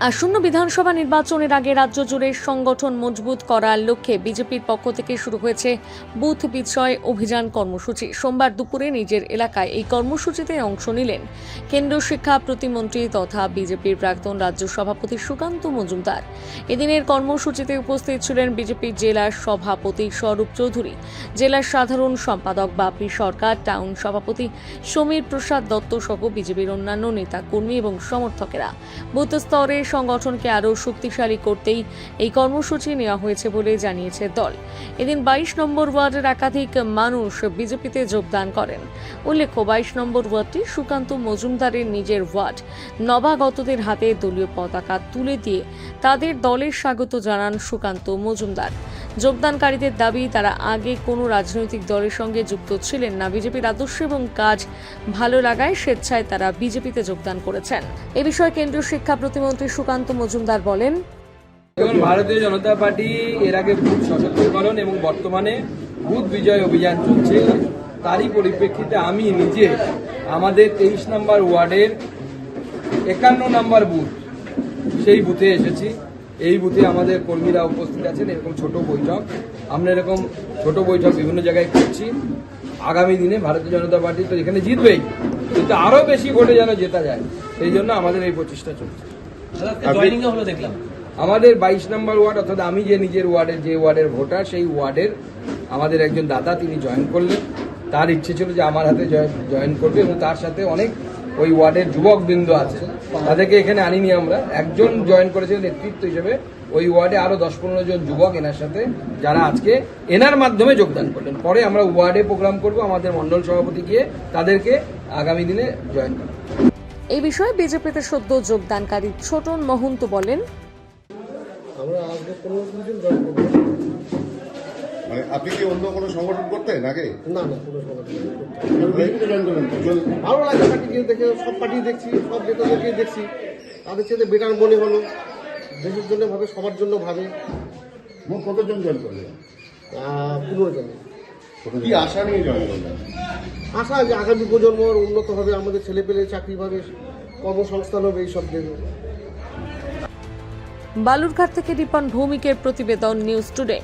আসন্ন বিধানসভা নির্বাচনের আগে রাজ্য জুড়ে সংগঠন মজবুত করার লক্ষ্যে বিজেপির পক্ষ থেকে শুরু হয়েছে বুথ বিজয় অভিযান কর্মসূচি। সোমবার দুপুরে নিজের এলাকায় এই কর্মসূচিতে অংশ নিলেন কেন্দ্রীয় শিক্ষা প্রতিমন্ত্রী তথা বিজেপির প্রাক্তন রাজ্য সভাপতি সুকান্ত মজুমদার। এদিনের কর্মসূচিতে উপস্থিত ছিলেন বিজেপির জেলার সভাপতি স্বরূপ চৌধুরী, জেলার সাধারণ সম্পাদক বাপি সরকার, টাউন সভাপতি সমীর প্রসাদ দত্ত সহ বিজেপির অন্যান্য নেতা কর্মী এবং সমর্থকেরা। বুথ স্তরে সংগঠনকে আরও শক্তিশালী করতেই এই কর্মসূচি নেওয়া হয়েছে বলে জানিয়েছে দল। এদিন বাইশ নম্বর ওয়ার্ডের একাধিক মানুষ বিজেপিতে যোগদান করেন। উল্লেখ্য, বাইশ নম্বর ওয়ার্ডটি সুকান্ত মজুমদারের নিজের ওয়ার্ড। নবাগতদের হাতে দলীয় পতাকা তুলে দিয়ে তাদের দলের স্বাগত জানান সুকান্ত মজুমদার। যোগদানকারীদের দাবি, তারা আগে কোনো রাজনৈতিক দলের সঙ্গে যুক্ত ছিলেন না। বিজেপির আদর্শ এবং কাজ ভালো লাগায় স্বেচ্ছায় তারা বিজেপিতে যোগদান করেছেন। এ বিষয়ে কেন্দ্রীয় শিক্ষা প্রতিমন্ত্রী সুকান্ত মজুমদার বলেন এখন ভারতীয় জনতা পার্টি এর আগে বুথ সশক্তিকরণ এবং বর্তমানে বুথ বিজয় অভিযান চলছে। তারই পরিপ্রেক্ষিতে আমি নিজে আমাদের তেইশ নম্বর ওয়ার্ডের একান্ন নম্বর বুথ সেই বুথে এসেছি। এই বুথে আমাদের কর্মীরা উপস্থিত আছেন এরকম ছোট বৈঠক। আমরা এরকম ছোট বৈঠক বিভিন্ন জায়গায় করছি। আগামী দিনে ভারতীয় জনতা পার্টি তো এখানে জিতবেই কিন্তু আরও বেশি ভোটে যেন জেতা যায় সেই জন্য আমাদের এই প্রচেষ্টা চলছে। দেখলাম। আমাদের বাইশ নম্বর ওয়ার্ড অর্থাৎ আমি যে নিজের ওয়ার্ডের যে ওয়ার্ডের ভোটার সেই ওয়ার্ডের আমাদের একজন দাদা তিনি জয়েন করলেন। তার ইচ্ছে ছিল যে আমার হাতে জয়েন করবে এবং তার সাথে অনেক ওই ওয়ার্ডের যুবক বৃন্দ আছে। তাদেরকে এখানে আনিনি আমরা। একজন জয়েন করেছিলেন নেতৃত্ব হিসেবে। ওই ওয়ার্ডে আরও দশ পনেরো জন যুবক এনার সাথে যারা আজকে এনার মাধ্যমে যোগদান করলেন। পরে আমরা ওয়ার্ডে প্রোগ্রাম করব আমাদের মন্ডল সভাপতি গিয়ে তাদেরকে আগামী দিনে জয়েন করবে। এই বিষয়ে বিজেপিতে সদ্য যোগদানকারী ছোটন মহন্ত বলেন আমরা আজকে পনেরো কুড়ি জন জয়েন করব। আপনি কি অন্য কোনো সংগঠন করতেন আগে? না না কোনো সংগঠন ভালো লাগে পার্টিকে দেখে সব পার্টি দেখছি সব নেতাদেরকেই দেখছি। তাদের সাথে বেটার মনে হলো। দেশের জন্য ভাবে সবার জন্য ভাবে। মোট কতজন জয়েন করলেন আহ, পনেরো জন। কি আশা নিয়ে জয়েন করলেন? আশা যে আগামী প্রজন্মর উন্নত হবে আমাদের ছেলে পেলে চাকরি পাবে কর্মসংস্থান হবে এইসব দেখবে। বালুরঘাট থেকে রিপন ভৌমিকের প্রতিবেদন নিউজ টুডে